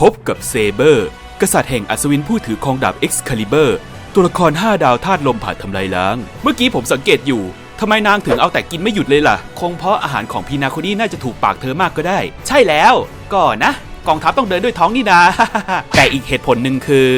พบกับเซเบอร์ กษัตริย์แห่งอัศวินผู้ถือครองดาบ Excalibur ตัวละคร 5 ดาวธาตุลมผ่านทำลายล้าง เมื่อกี้ผมสังเกตอยู่ทำไมนางถึงเอาแต่กินไม่หยุดเลยล่ะ คงเพราะอาหารของพีนาโคนี่น่าจะถูกปากเธอมากก็ได้ ใช่แล้ว ก็นะ กองทัพต้องเดินด้วยท้องนี่นา แต่อีกเหตุผลหนึ่งคือ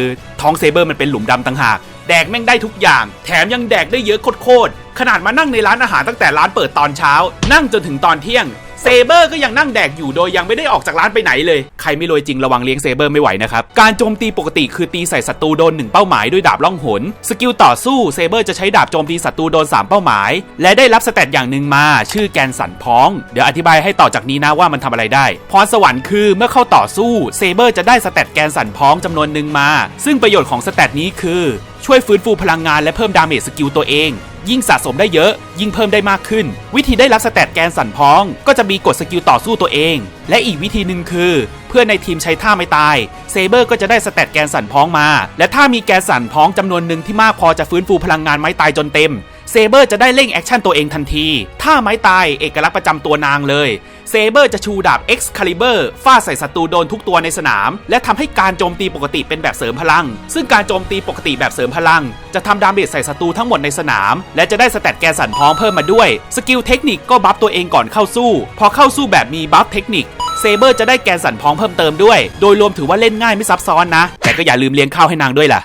ท้องเซเบอร์มันเป็นหลุมดำต่างหาก แดกแม่งได้ทุกอย่าง แถมยังแดกได้เยอะโคตรขนาดมานั่งในร้านอาหารตั้งแต่ร้านเปิดตอนเช้า นั่งจนถึงตอนเที่ยง เซเบอร์ก็ยังนั่งแดกอยู่โดยยังไม่ได้ออกจากร้านไปไหนเลย ใครไม่รวยจริงระวังเลี้ยงเซเบอร์ไม่ไหวนะครับ การโจมตีปกติคือตีใส่ศัตรูโดนหนึ่งเป้าหมายด้วยดาบล่องหน สกิลต่อสู้เซเบอร์จะใช้ดาบโจมตีศัตรูโดน 3 เป้าหมาย และได้รับสเตตอย่างหนึ่งมา ชื่อแกนสันพ้อง เดี๋ยวอธิบายให้ต่อจากนี้นะว่ามันทำอะไรได้พรสวรรค์คือเมื่อเข้าต่อสู้เซเบอร์จะได้สเตตแกนสันพ้องจำนวนหนึ่งมา ซึ่งประโยชน์ของสเตตนี้คือช่วยฟื้นฟูพลังงานและเพิ่มดาเมจสกิลตัวเอง ยิ่งสะสมได้เยอะ ยิ่งเพิ่มได้มากขึ้น วิธีได้รับสแตทแกนสั่นพ้อง ก็จะมีกดสกิลต่อสู้ตัวเอง และอีกวิธีหนึ่งคือ เพื่อนในทีมใช้ท่าไม่ตายเซเบอร์ก็จะได้สแตทแกนสั่นพ้องมา และถ้ามีแกนสั่นพ้องจำนวนหนึ่งที่มากพอจะฟื้นฟูพลังงานไม้ตายจนเต็ม เซเบอร์จะได้เร่งแอคชั่นตัวเองทันที ถ้าไม้ตายเอกลักษณ์ประจำตัวนางเลย เซเบอร์จะชูดาบ Excalibur ฟาดใส่ศัตรูโดนทุกตัวในสนาม และทำให้การโจมตีปกติเป็นแบบเสริมพลัง ซึ่งการโจมตีปกติแบบเสริมพลัง จะทำดาเมจใส่ศัตรูทั้งหมดในสนาม และจะได้สแตทแกนสันพ้องเพิ่มมาด้วย สกิลเทคนิคก็บัฟตัวเองก่อนเข้าสู้ พอเข้าสู้แบบมีบัฟเทคนิคเซเบอร์จะได้แกนสันพ้องเพิ่มเติมด้วย โดยรวมถือว่าเล่นง่ายไม่ซับซ้อนนะ แต่ก็อย่าลืมเลี้ยงข้าวให้นางด้วยล่ะ